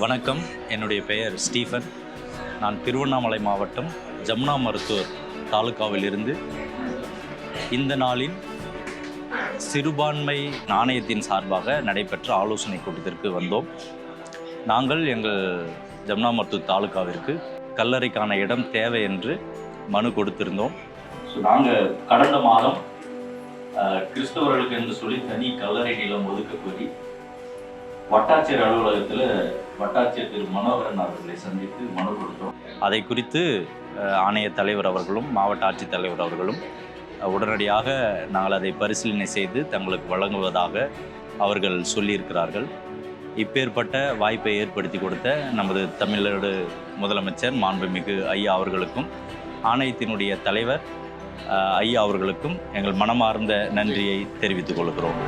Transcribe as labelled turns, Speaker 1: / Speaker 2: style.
Speaker 1: வணக்கம். என்னுடைய பெயர் ஸ்டீஃபன். நான் திருவண்ணாமலை மாவட்டம் ஜமுனா மருத்துவர் தாலுகாவில் இருந்து இந்த நாளில் சிறுபான்மை நாணயத்தின் சார்பாக நடைபெற்ற ஆலோசனை கூட்டத்திற்கு வந்தோம். நாங்கள் எங்கள் ஜமுனா மருத்துவ தாலுகாவிற்கு கல்லறைக்கான இடம் தேவை என்று மனு கொடுத்திருந்தோம். ஸோ நாங்கள் கடந்த மாதம் கிறிஸ்தவர்களுக்கு என்று சொல்லி தனி கல்லறை நிலம் ஒதுக்க கோரி வட்டாட்சியர் அலுவலகத்தில் வட்டாட்சியர் திரு மனோகரன் அவர்களை சந்தித்து மனு கொடுத்தோம். அதை குறித்து ஆணைய தலைவர் அவர்களும் மாவட்ட ஆட்சித்தலைவர் அவர்களும் உடனடியாக நாங்கள் அதை பரிசீலனை செய்து தங்களுக்கு வழங்குவதாக அவர்கள் சொல்லியிருக்கிறார்கள். இப்பேற்பட்ட வாய்ப்பை ஏற்படுத்தி கொடுத்த நமது தமிழ்நாடு முதலமைச்சர் மாண்புமிகு ஐயா அவர்களுக்கும் ஆணையத்தினுடைய தலைவர் ஐயா அவர்களுக்கும் எங்கள் மனமார்ந்த நன்றியை தெரிவித்துக் கொள்கிறோம்.